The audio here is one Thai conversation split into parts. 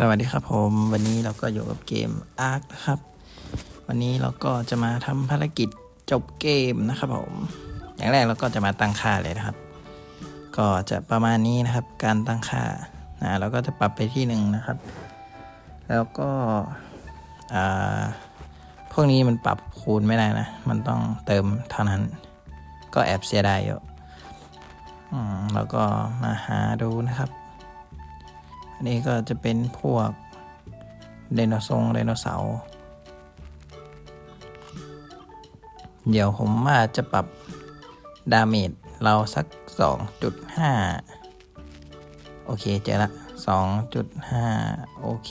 สวัสดีครับผมวันนี้เราก็อยู่กับเกม Ark นะครับ วันนี้เราก็จะมาทำภารกิจจบเกมนะครับผม อย่างแรกเราก็จะมาตั้งค่าเลยนะครับ ก็จะประมาณนี้นะครับ การตั้งค่านะเราก็จะปรับไปที่หนึ่งนะครับ แล้วก็อ่าพวกนี้มันปรับคูณไม่ได้นะ มันต้องเติมเท่านั้น ก็แอบเสียดายอยู่อืมแล้วก็มาหาดูนะครับ อันนี้ก็จะเป็นพวกไดโนเสาร์ไดโนเสาร์เดี๋ยวผมว่าจะปรับดาเมจเราสัก 2.5 โอเคเจอละ 2.5 โอเค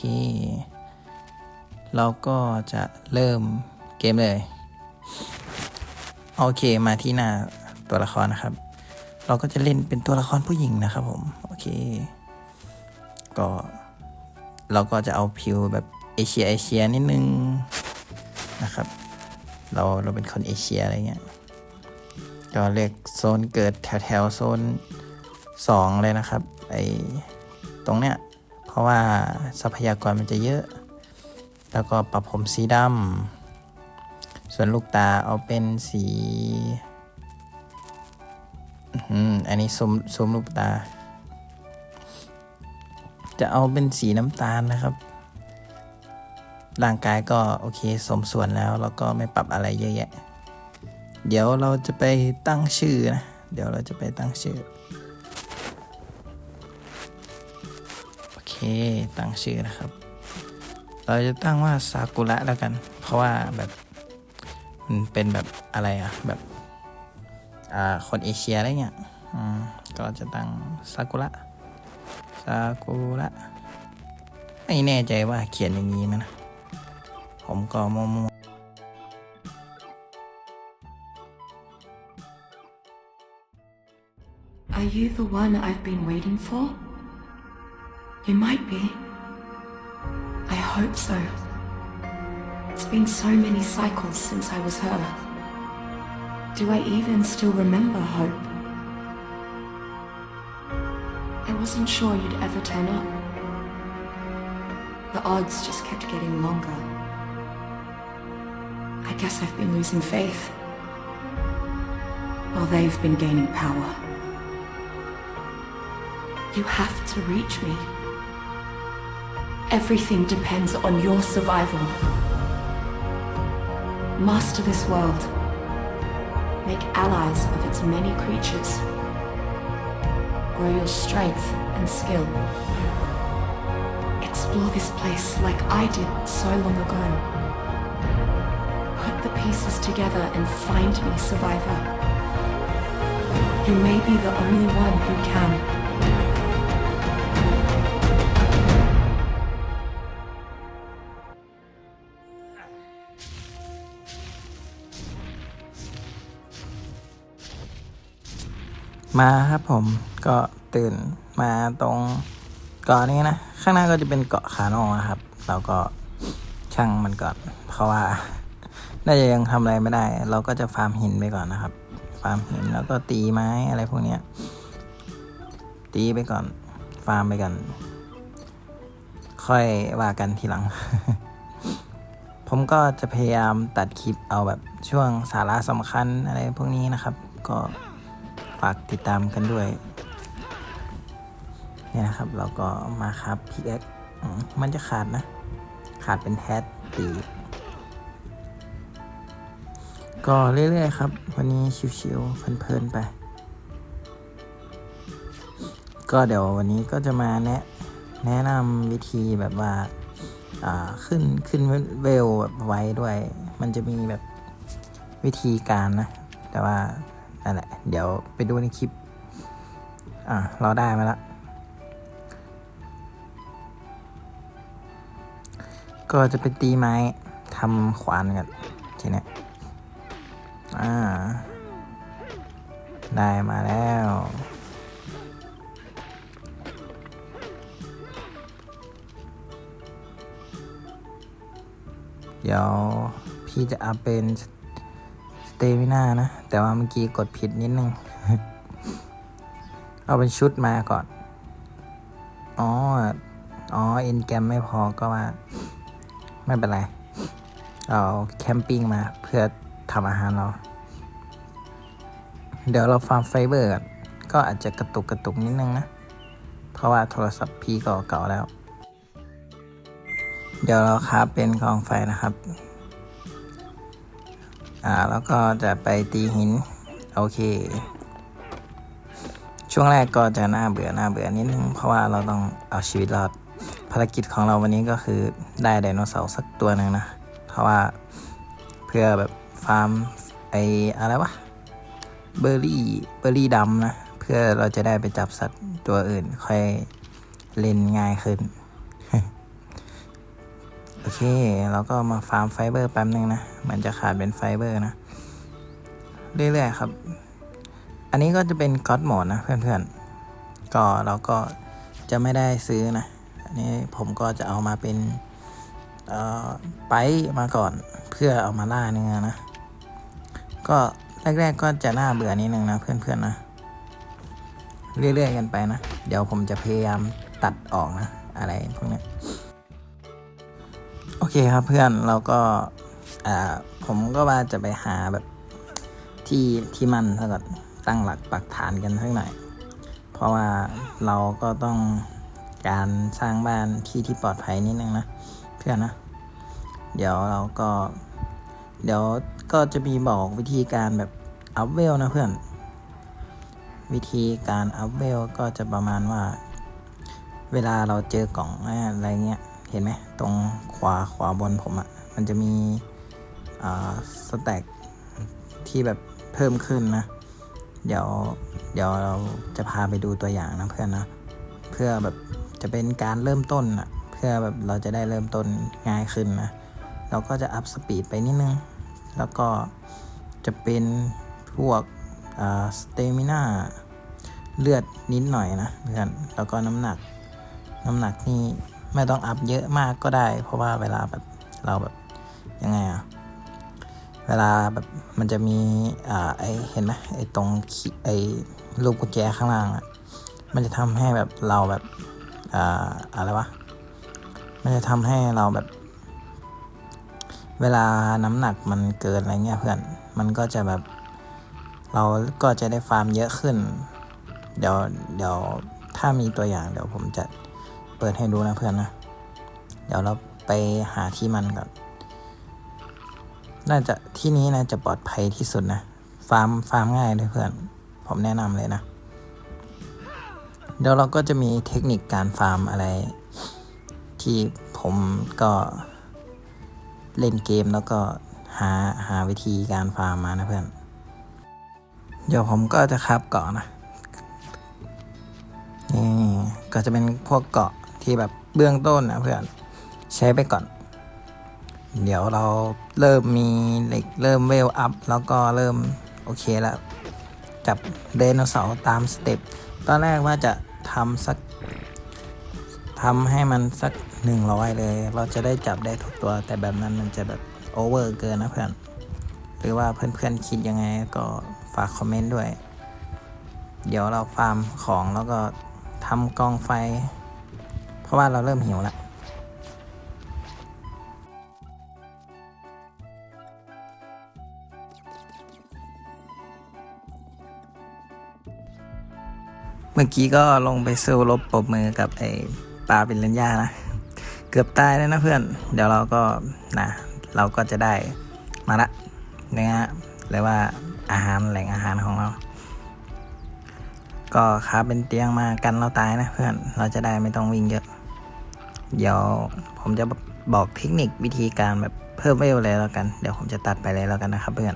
เราก็จะเริ่มเกมเลย โอเคมาที่หน้าตัวละครนะครับ เราก็จะเล่นเป็นตัวละครผู้หญิงนะครับผม โอเค ก็เราก็จะเอาผิวแบบเอเชียเอเชียนิดนึงนะครับ เราเราเป็นคนเอเชียอะไรเงี้ยก็เรียกโซนเกิดแถวแถวโซนสองเลยนะครับไอตรงเนี้ยเพราะว่าทรัพยากรมันจะเยอะ แล้วก็ปรับผมสีดำส่วนลูกตาเอาเป็นสีอื้อหืออันนี้ซุ้มซุ้มลูกตา จะเอาเป็นสีน้ำตาลนะครับ ร่างกายก็โอเคสมส่วนแล้วแล้วก็ไม่ปรับอะไรเยอะแยะ เดี๋ยวเราจะไปตั้งชื่อนะ เดี๋ยวเราจะไปตั้งชื่อ โอเค ตั้งชื่อนะครับ เราจะตั้งว่าซากุระแล้วกัน เพราะว่าแบบมันเป็นแบบอะไรอะแบบอ่าคนเอเชียอะไรเงี้ย อืม ก็จะตั้งซากุระ ซากุระไม่แน่ใจว่าเขียนอย่างนี้ไหมนะ ผมก็มั่ว Are you the one I've been waiting for? You might be. I hope so. It's been so many cycles since I was her. Do I even still remember Hope? Wasn't sure you'd ever turn up. The odds just kept getting longer. I guess I've been losing faith. While they've been gaining power. You have to reach me. Everything depends on your survival. Master this world. Make allies of its many creatures. Grow your strength and skill. Explore this place like I did so long ago. Put the pieces together and find me, survivor. You may be the only one who can. มาครับผมก็ตื่นมาตรงเกาะนี้นะ ข้างหน้าก็จะเป็นเกาะคานอนะครับ เราก็ช่างมันก่อน เพราะว่าน่าจะยังทำอะไรไม่ได้ เราก็จะฟาร์มหินไปก่อนนะครับ ฟาร์มหินแล้วก็ตีไม้อะไรพวกเนี้ยตีไปก่อน ฟาร์มไปก่อน ค่อยว่ากันทีหลัง ผมก็จะพยายามตัดคลิปเอาแบบช่วงสาระสำคัญอะไรพวกนี้นะครับ ก็ ฝากติดตามกันด้วย เนี่ยนะครับ เราก็มาครับพีเอ็กมันจะขาดนะ ขาดเป็นแทสตีก็เรื่อยๆครับ วันนี้ชิวๆเพลินๆไป ก็เดี๋ยววันนี้ก็จะมาแนะแนะนำวิธีแบบว่าอ่าขึ้นขึ้นเวลแบบไว้ด้วย มันจะมีแบบวิธีการนะ แต่ว่า นั่นแหละ เดี๋ยวไปดูในคลิป อ่าเราได้มาแล้ว ก็จะเป็นตีไม้ทำขวานกันทีนี้อ่า ได้มาแล้วเดี๋ยวพี่จะอัพเป็น เตมิน่านะ แต่ว่าเมื่อกี้กดผิดนิดนึง เอาเป็นชุดมาก่อน อ๋อ อ๋อเอ็นแกมไม่พอก็ว่า ไม่เป็นไรเราแคมปิ้งมาเพื่อทำอาหารเรา เดี๋ยวเราฟาร์มไฟเบอร์ก็อาจจะกระตุกกระตุกนิดนึงนะ เพราะว่าโทรศัพท์พี่ก็เก่าแล้ว เดี๋ยวเราคราฟเป็นกองไฟนะครับ อ่าแล้วก็จะไปตีหิน โอเค ช่วงแรกก็จะน่าเบื่อน่าเบื่อนิดนึงเพราะว่าเราต้องเอาชีวิตรอดภารกิจของเราวันนี้ก็คือได้ไดโนเสาร์สักตัวหนึ่งนะ เพราะว่าเพื่อแบบฟาร์มไออะไรวะเบอร์รี่เบอร์รี่ดำนะ เพื่อเราจะได้ไปจับสัตว์ตัวอื่น ค่อยเล่นง่ายขึ้น โอเค เราก็มาฟาร์มไฟเบอร์แป๊บนึงนะ มันจะขาดเป็นไฟเบอร์นะ เรื่อยๆครับ อันนี้ก็จะเป็นก็อดหมดนะเพื่อนๆ ก็เราก็จะไม่ได้ซื้อนะ อันนี้ผมก็จะเอามาเป็นไปมาก่อนเพื่อเอามาล่าเนื้อนะ ก็แรกๆก็จะน่าเบื่อนิดนึงนะเพื่อนๆนะ เรื่อยๆกันไปนะ เดี๋ยวผมจะพยายามตัดออกนะ อะไรพวกนี้ อเคครับเพื่อนเราก็อ่าผมก็ว่าจะไปหาแบบที่ที่มันซะก่อนตั้งหลักปักฐานกันสักหน่อย เพราะว่าเราก็ต้องการสร้างบ้านที่ที่ปลอดภัยนิดนึงนะเพื่อนนะ เดี๋ยวเราก็ เดี๋ยวก็จะมีบอกวิธีการแบบอัพเวลนะเพื่อน วิธีการอัพเวลก็จะประมาณว่า เวลาเราเจอกล่องอะไรเงี้ย ห็นไหมตรงขวาขวาบนผมอะ่ะ มันจะมีอ่าสแต็กที่แบบเพิ่มขึ้นนะ เดี๋ยวเดี๋ยวเราจะพาไปดูตัวอย่างนะเพื่อนนะเพื่อแบบจะเป็นการเริ่มต้นอะเพื่อแบบเราจะได้เริ่มต้นง่ายขึ้นนะเราก็จะอัพสปีดไปนิดนึง แล้วก็จะเป็นพวกสเตมิน่าเลือดนิดหน่อยนะเพื่อนแล้วก็น้ำหนักน้ำหนักนี่ ไม่ต้องอัพเยอะมากก็ได้ เพราะว่าเวลาแบบเราแบบยังไงอะเวลาแบบมันจะมีอ่าไอเห็นไหมไอตรงไอลูกกุญแจข้างล่างอะมันจะทำให้แบบเราแบบอ่าอะไรวะมันจะทำให้เราแบบ เวลาน้ำหนักมันเกินอะไรเงี้ยเพื่อนมันก็จะแบบ เราก็จะได้ฟาร์มเยอะขึ้น เดี๋ยวเดี๋ยวถ้ามีตัวอย่างเดี๋ยวผมจะ เปิดให้ดูนะเพื่อนนะ เดี๋ยวเราไปหาที่มันก่อน น่าจะที่นี้นะจะปลอดภัยที่สุดนะ ฟาร์มฟาร์มง่ายเลยเพื่อน ผมแนะนำเลยนะ เดี๋ยวเราก็จะมีเทคนิคการฟาร์มอะไร ที่ผมก็เล่นเกมแล้วก็หาหาวิธีการฟาร์มมานะเพื่อน เดี๋ยวผมก็จะคับเกาะนะนี่ก็จะเป็นพวกเกาะ ที่แบบเบื้องต้นนะเพื่อนใช้ไปก่อน เดี๋ยวเราเริ่มมีเหล็กเริ่มเวลอัพแล้วก็เริ่มโอเคแล้วจับไดโนเสาร์ตามสเต็ปตอนแรกว่าจะทำสักทำให้มันสักหนึ่งร้อยเลย เราจะได้จับได้ทุกตัว แต่แบบนั้นมันจะแบบโอเวอร์เกินนะเพื่อน หรือว่าเพื่อนๆคิดยังไงก็ฝากคอมเมนต์ด้วย เดี๋ยวเราฟาร์มของแล้วก็ทำกองไฟ ราะว่าเราเริ่มหิวแล้วเมื่อกี้ก็ลงไปสู้รบปรบมือกับไอ้ปลาเป็นเลนย่านะ เกือบตายแล้วนะเพื่อน เดี๋ยวเราก็นะเราก็จะได้มาละเนื้อหรือว่าอาหารแหล่งอาหารของเรา ก็ขาเป็นเตียงมากันเราตายนะเพื่อนเราจะได้ไม่ต้องวิ่งเยอะ เดี๋ยวผมจะบอกเทคนิควิธีการแบบเพิ่มเวลเลยแล้วกัน เดี๋ยวผมจะตัดไปเลยแล้วกันนะครับเพื่อน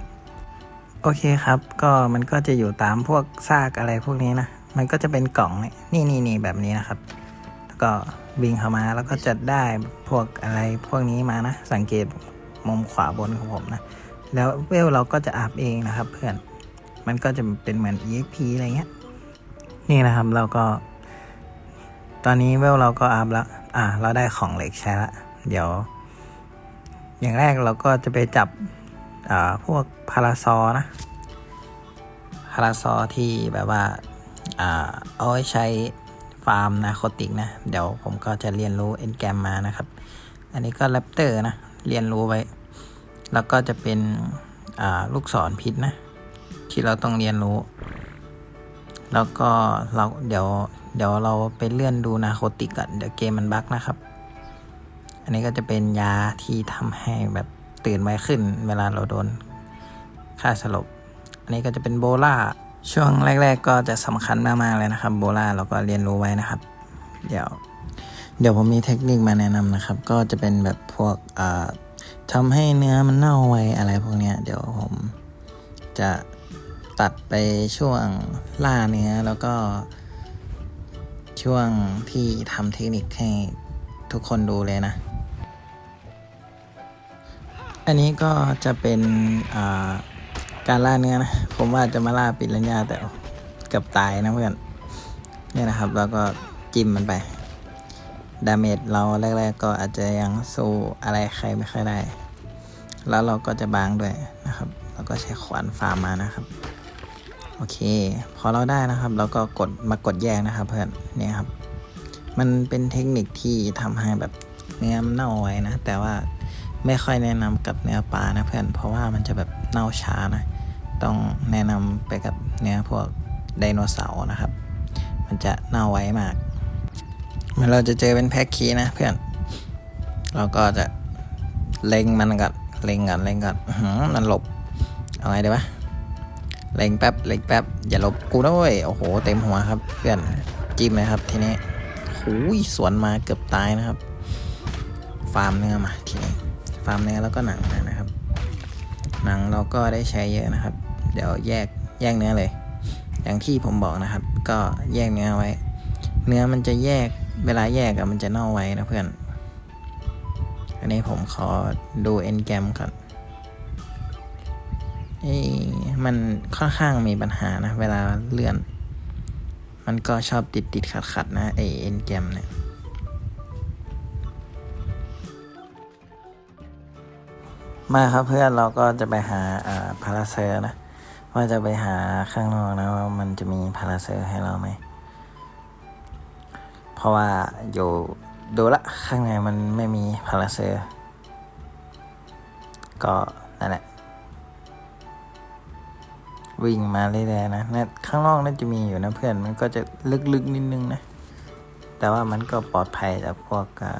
โอเคครับ ก็มันก็จะอยู่ตามพวกซากอะไรพวกนี้นะ มันก็จะเป็นกล่องนี่นี่นี่แบบนี้นะครับ แล้วก็วิ่งเข้ามาแล้วก็จะได้พวกอะไรพวกนี้มานะ สังเกตมุมขวาบนของผมนะ แล้วเวลเราก็จะอัพเองนะครับเพื่อน มันก็จะเป็นเหมือน EXP อะไรเงี้ย นี่นะครับเราก็ ตอนนี้เวลเราก็อัพแล้ว อ่าเราได้ของเหล็กใช้ละ เดี๋ยว อย่างแรกเราก็จะไปจับอ่าพวกพาราซอนะ พาราซอที่แบบว่าอ่าเอาไว้ใช้ฟาร์มนาโคติกนะ เดี๋ยวผมก็จะเรียนรู้เอ็นแกมมานะครับ อันนี้ก็แรปเตอร์นะ เรียนรู้ไว้ แล้วก็จะเป็นอ่าลูกศรพิษนะ ที่เราต้องเรียนรู้ แล้วก็เราเดี๋ยว เดี๋ยวเราไปเลื่อนดูนาโคติกก่อนเดี๋ยวเกมมันบั๊กนะครับ อันนี้ก็จะเป็นยาที่ทำให้แบบตื่นไวขึ้น เวลาเราโดนฆ่าสลบ อันนี้ก็จะเป็นโบล่าช่วงแรก ๆ ก็จะสำคัญมากๆเลยนะครับ โบล่าเราก็เรียนรู้ไว้นะครับ เดี๋ยว เดี๋ยวผมมีเทคนิคมาแนะนำนะครับ ก็จะเป็นแบบพวกอ่าทำให้เนื้อมันเน่าไวอะไรพวกเนี้ยเดี๋ยวผมจะตัดไปช่วงล่าเนื้อแล้วก็ ช่วงที่ทำเทคนิคให้ทุกคนดูเลยนะ อันนี้ก็จะเป็นการล่าเนื้อนะ ผมว่าจะมาล่าปิรัญญาแต่เกือบตายนะเพื่อนเนี่ยนะครับ แล้วก็จิ้มมันไป ดาเมจเราแรก ๆ ก็อาจจะยังสู้อะไรใครไม่ค่อยได้ แล้วเราก็จะบางด้วยนะครับ แล้วก็ใช้ขวานฟาร์มมานะครับ โอเค พอเราได้นะครับ เราก็กดมากดแยกนะครับ เพื่อนเนี่ยครับ มันเป็นเทคนิคที่ทำให้แบบเนื้อมันเน่าไว้นะ แต่ว่าไม่ค่อยแนะนำกับเนื้อปลานะเพื่อน เพราะว่ามันจะแบบเน่าช้านะ ต้องแนะนำไปกับเนื้อพวกไดโนเสาร์นะครับ มันจะเน่าไว้มากเมื่อเราจะเจอเป็นแพ็กคีนะเพื่อน เราก็จะเล็งมันก่อนเล็งก่อนเล็งก่อนอื้อหือมันหลบ เอาไงดีวะ เล็งแป๊บเล็งแป๊บอย่าลบกูด้วยโอ้โห เต็มหัวครับเพื่อนจิ้มเลยครับทีนี้หูยสวนมาเกือบตายนะครับ ฟาร์มเนื้อมาทีนี้ฟาร์มเนื้อแล้วก็หนังนะครับ หนังเราก็ได้ใช้เยอะนะครับ เดี๋ยวแยกแยกเนื้อเลย อย่างที่ผมบอกนะครับ ก็แยกเนื้อไว้ เนื้อมันจะแยกเวลาแยกอะมันจะเน่าไว้นะเพื่อนอันนี้ผมขอดูเอ็นแกมก่อนเอ้ มันค่อนข้างมีปัญหานะ เวลาเลื่อน มันก็ชอบติดติดขัดขัดนะไอเอ็นแกมเนี่ยมาครับเพื่อนเราก็จะไปหาอ่าพาราเซอร์นะ ว่าจะไปหาข้างนอกนะว่ามันจะมีพาราเซอร์ให้เราไหม เพราะว่าอยู่ดูละข้างในมันไม่มีพาราเซอร์ ก็นั่นแหละ วิ่งมาเรื่อยๆนะนี่ยข้างนอกน่าจะมีอยู่นะเพื่อนมันก็จะลึกๆนิดนึงนะ แต่ว่ามันก็ปลอดภัยจากพวกอ่า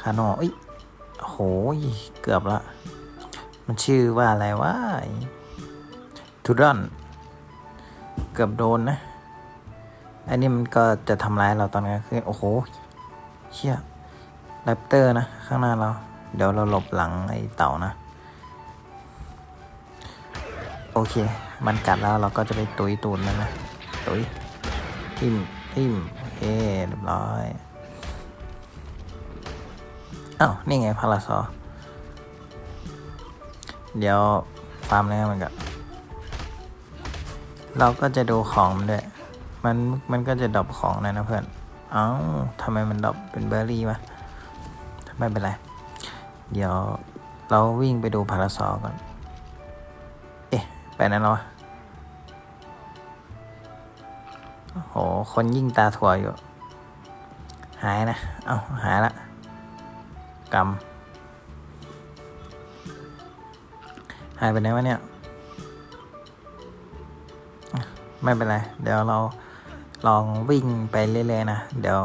คาโนเอ้ยโหเกือบละ มันชื่อว่าอะไรวะทูดอนเกือบโดนนะ อันนี้มันก็จะทำร้ายเราตอนกลางคืนโอ้โหเชี่ยแรปเตอร์นะ ข้างหน้าเรา เดี๋ยวเราหลบหลังไอ้เต่านะ โอเค มันกัดแล้วเราก็จะไปตุยตูนมันนะ ตุยทิมทิมโอเคเรียบร้อยอ้าวนี่ไงพาราซอเดี๋ยวฟาร์มเนื้อมันก็เราก็จะดูของมันด้วย มันมันก็จะดรอปของเลยนะเพื่อน เอ้าทำไมมันดรอปเป็นเบอร์รี่วะไม่เป็นไร เดี๋ยวเราวิ่งไปดูพาราซอก่อน ไปนั้นแล้วโอ้โห คนยิ่งตาถั่วอยู่ หายนะ เอ้า หายละกำหายไปไหนวะเนี่ย ไม่เป็นไร เดี๋ยวเราลองวิ่งไปเรื่อยๆนะ เดี๋ยว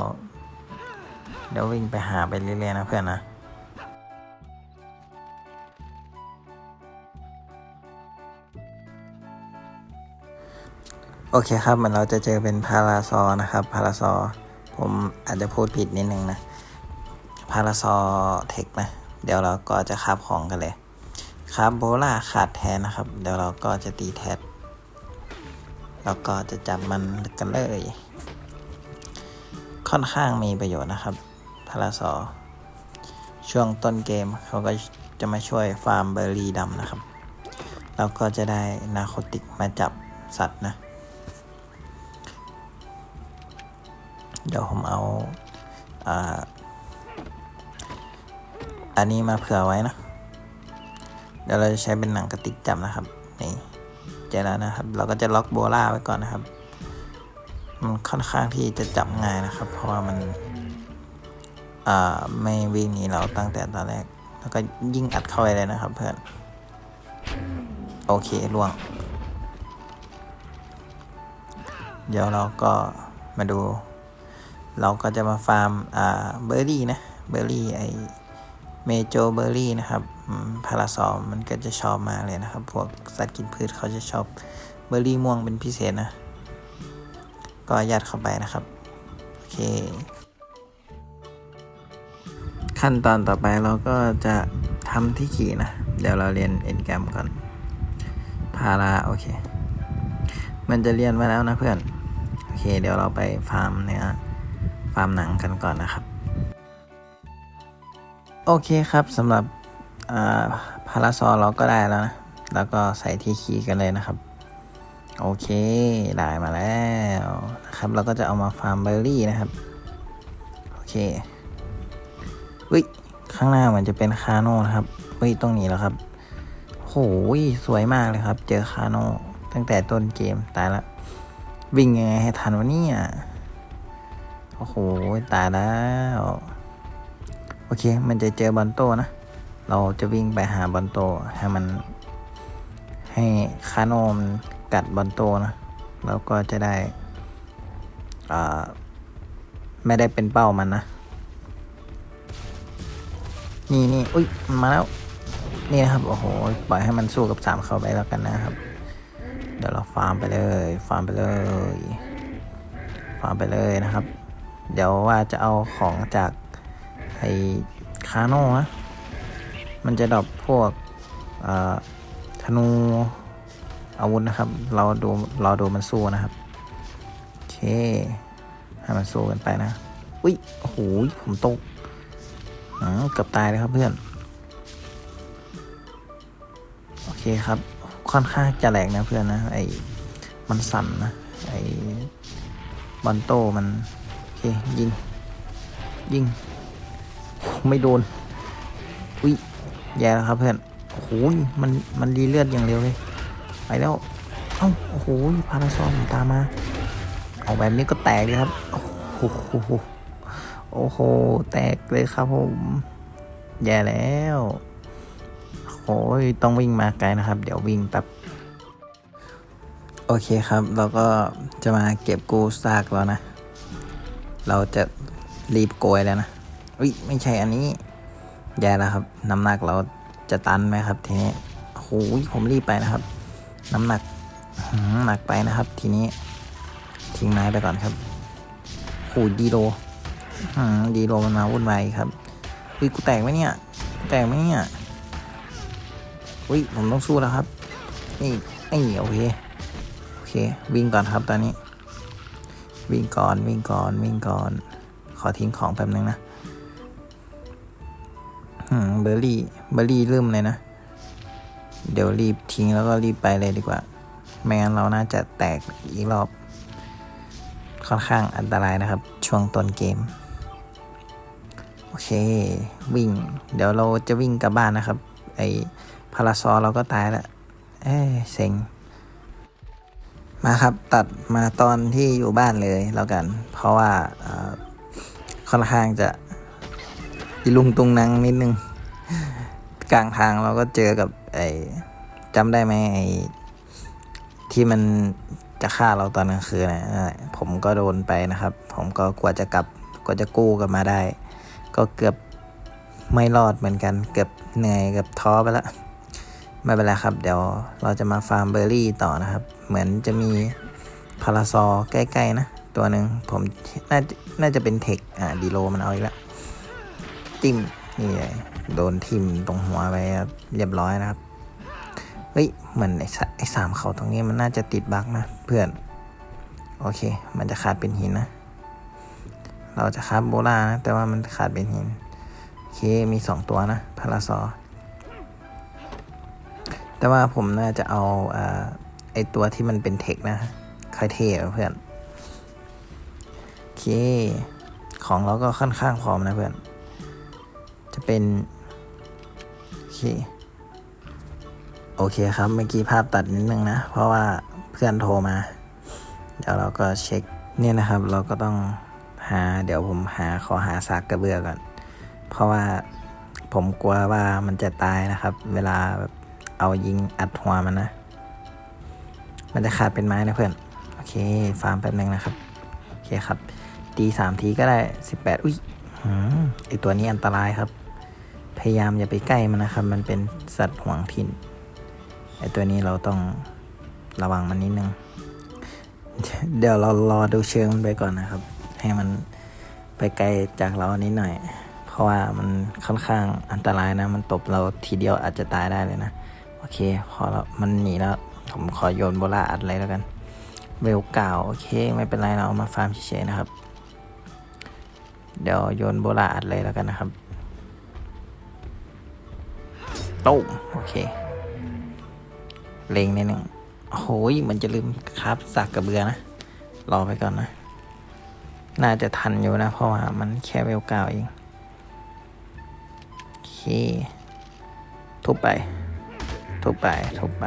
เดี๋ยววิ่งไปหาไปเรื่อยๆนะเพื่อนนะ โอเคครับเหมือนเราจะเจอเป็นพาราซอนะครับพาราซอผมอาจจะพูดผิดนิดนึงนะพาราซอเทคนะ เดี๋ยวเราก็จะคาบของกันเลยคาบโบล่าขาดแทนนะครับ เดี๋ยวเราก็จะตีแทนแล้วก็จะจับมันกันเลย ค่อนข้างมีประโยชน์นะครับพาราซอช่วงต้นเกมเขาก็จะมาช่วยฟาร์มเบอร์รี่ดำนะครับแล้วก็จะได้นาโคติกมาจับสัตว์นะ ดี๋ยวผมเอาอันนี้มาเผื่อไว้นะ เดี๋ยวเราจะใช้เป็นหนังกระติกจับนะครับ นี่เจอแล้วนะครับ เราก็จะล็อกโบล่าไว้ก่อนนะครับ มันค่อนข้างที่จะจับง่ายนะครับ เพราะว่ามันไม่วิ่งหนีเราตั้งแต่ตอนแรก แล้วก็ยิ่งอัดเข้าไปเลยนะครับ เพื่อน โอเคล่วง เดี๋ยวเราก็มาดู เราก็จะมาฟาร์มอ่าเบอร์รี่นะเบอร์รี่ไอเมโจเบอร์รี่นะครับพาราซอมมันก็จะชอบมากเลยนะครับ พวกสัตว์กินพืชเขาจะชอบเบอร์รี่ม่วงเป็นพิเศษนะ ก็ยัดเข้าไปนะครับ โอเค ขั้นตอนต่อไปเราก็จะทำที่ขี่นะ เดี๋ยวเราเรียนเอ็นแกรมก่อน พาราโอเค มันจะเรียนมาแล้วนะเพื่อน โอเค เดี๋ยวเราไปฟาร์มเนื้อ ฟาร์มหนังกันก่อนนะครับ โอเคครับสำหรับพาราซอเราก็ได้แล้วนะ แล้วก็ใส่ที่ขี่กันเลยนะครับ โอเคได้มาแล้วนะครับ เราก็จะเอามาฟาร์มเบอร์รี่นะครับ โอเควิข้างหน้าเหมือนจะเป็นคาโน่นะครับวิตรงนี้แล้วครับโหยสวยมากเลยครับ เจอคาโน่ตั้งแต่ต้นเกมตายละวิ่งยังไงให้ทันวะเนี่ย อ้โห ตายแล้ว โอเค มันจะเจอบอลโตนะ เราจะวิ่งไปหาบอลโตให้มัน ให้คาโนมกัดบอลโตนะ แล้วก็จะได้อ่าไม่ได้เป็นเป้ามันนะ นี่นี่อุ้ยมันมาแล้ว นี่นะครับ โอ้โห ปล่อยให้มันสู้กับสามเข้าไปแล้วกันนะครับ เดี๋ยวเราฟาร์มไปเลย ฟาร์มไปเลย ฟาร์มไปเลยนะครับ เดี๋ยวว่าจะเอาของจากไอคาโน่นะมันจะดรอปพวกธนูอาวุธนะครับ เราดูเราดูมันสู้นะครับ โอเค ให้มันสู้กันไปนะ อุ้ยโอ้โหผมตกเกือบตายเลยครับเพื่อน โอเคครับ ค่อนข้างจะแหลกนะเพื่อนนะ ไอ้ มันสั่นนะ ไอ้บอลโตมัน คยิง ยิง ไม่โดน อุ้ย แย่แล้วครับเพื่อนโอ้โหมัน มันรีเลือดอย่างเร็วเลย ไปแล้ว เอ้า โอ้โห พาราซอมตามมา เอาแบบนี้ก็แตกเลยครับ โอ้โห โอ้โห แตกเลยครับผม แย่แล้วโอ้ยต้องวิ่งมาไกลนะครับ เดี๋ยววิ่งแป๊บโอเคครับ เราก็จะมาเก็บกูซากแล้วนะ เราจะรีบโกยแล้วนะอุ้ยไม่ใช่อันนี้แย่แล้วครับ น้ำหนักเราจะตันไหมครับ ทีนี้โอ้โหผมรีบไปนะครับ น้ำหนักหนักไปนะครับ ทีนี้ทิ้งไม้ไปก่อนครับโอ้ดีโลดีโลมันมาวุ่นวายครับอุ้ยกูแตกไหมเนี่ย แตกไหมเนี่ยอุ้ยผมต้องสู้แล้วครับ นี่นี่โอเคโอเค วิ่งก่อนครับตอนนี้ วิ่งก่อนวิ่งก่อนวิ่งก่อน ขอทิ้งของแป๊บนึงนะเบอร์รี่เบอร์รี่เริ่มเลยนะ เดี๋ยวรีบทิ้งแล้วก็รีบไปเลยดีกว่า ไม่งั้นเราน่าจะแตกอีกรอบ ค่อนข้างอันตรายนะครับ ช่วงต้นเกม โอเค วิ่ง เดี๋ยวเราจะวิ่งกลับบ้านนะครับ ไอพาราซอเราก็ตายแล้ว เอ้เซ็ง มาครับ ตัดมาตอนที่อยู่บ้านเลยแล้วกัน เพราะว่าค่อนข้างจะลุงตุงนังนิดนึง กลางทางเราก็เจอกับ ไอ้จำได้ไหมไอ้ที่มันจะฆ่าเราตอนกลางคืนนะผมก็โดนไปนะครับ ผมก็กว่าจะกลับกว่าจะกู้กลับมาได้ ก็เกือบไม่รอดเหมือนกัน เกือบเหนื่อยเกือบท้อไปแล้ว ไม่เป็นไรครับ เดี๋ยวเราจะมาฟาร์มเบอร์รี่ต่อนะครับ เหมือนจะมีพาราซอใกล้ๆนะ ตัวหนึ่งผมน่าน่าจะเป็นเทคอ่าดีโลมันเอาอีกแล้วจิ้มนี่เลยโดนทิมตรงหัวไปเรียบร้อยนะครับ เฮ้ยเหมือนไอ้สามเขาตรงนี้มันน่าจะติดบั๊กนะเพื่อน โอเค มันจะขาดเป็นหินนะ เราจะคาบโบรานะ แต่ว่ามันขาดเป็นหิน โอเค มีสองตัวนะพาราซอ แต่ว่าผมน่าจะเอาอาไอตัวที่มันเป็นเทคนะคอยเทเพื่อน โอเค ของเราก็ค่อนข้างพร้อมนะเพื่อน จะเป็น โอเค โอเคครับ เมื่อกี้ภาพตัดนิดนึงนะ เพราะว่าเพื่อนโทรมา เดี๋ยวเราก็เช็ค เนี่ยนะครับ เราก็ต้องหา เดี๋ยวผมหาขอหาซากกระเบือก่อน เพราะว่าผมกลัวว่ามันจะตายนะครับ เวลาแบบ เอายิงอัดหัวมันนะ มันจะขาดเป็นไม้นะเพื่อน โอเค ฟาร์มแป๊บนึงนะครับ โอเคครับ ตีสามทีก็ได้สิบแปดอุ้ยหืมไอตัวนี้อันตรายครับ พยายามอย่าไปใกล้มันนะครับ มันเป็นสัตว์ห่วงถิ่น ไอตัวนี้เราต้องระวังมันนิดนึง เดี๋ยวเรารอดูเชิงมันไปก่อนนะครับ ให้มันไปไกลจากเรานิดหน่อย เพราะว่ามันค่อนข้างอันตรายนะ มันตบเราทีเดียวอาจจะตายได้เลยนะ โอเค พอแล้วมันหนีแล้ว ผมขอโยนโบราอัดเลยแล้วกันเวลเก่าโอเค ไม่เป็นไรเราเอามาฟาร์มเฉยๆนะครับ เดี๋ยวโยนโบราอัดเลยแล้วกันนะครับตุ้มโอเค เล็งนิดหนึ่งโอ้โหยมันจะลืมครับสักกระเบือนะ รอไปก่อนนะ น่าจะทันอยู่นะ เพราะว่ามันแค่เวลเก้าเองโอเคทุบไป ทุบไปทุบไป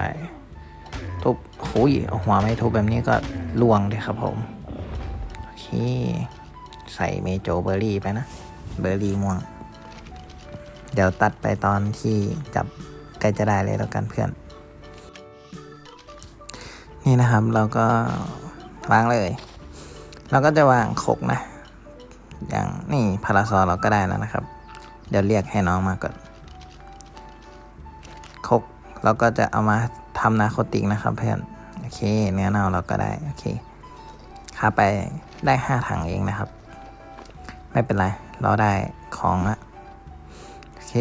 ทุบโอ้ยเอาหัวไม่ทุบแบบนี้ก็ล่วงเลยครับผม โอเค ใส่เมโจเบอร์รี่ไปนะ เบอร์รี่ม่วง เดี๋ยวตัดไปตอนที่จับใกล้จะได้เลยแล้วกันเพื่อน นี่นะครับเราก็วางเลย เราก็จะวางคกนะ อย่างนี่พาราซอเราก็ได้แล้วนะครับ เดี๋ยวเรียกให้น้องมาก่อน เราก็จะเอามาทำนาโคติกนะครับเพื่อนโอเค เนื้อเน่าเราก็ได้โอเคค่าไปได้ห้าถังเองนะครับ ไม่เป็นไร เราได้ของละโอเค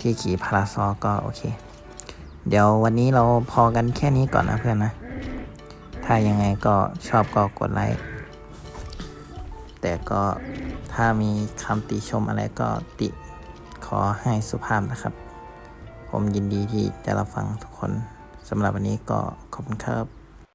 ที่ขี่พาราซอก็โอเค เดี๋ยววันนี้เราพอกันแค่นี้ก่อนนะเพื่อนนะ ถ้ายังไงก็ชอบก็กดไลค์แต่ก็ถ้ามีคำติชมอะไรก็ติขอให้สุภาพนะครับ ผมยินดีที่จะรับฟังทุกคนสำหรับวันนี้ก็ขอบคุณครับ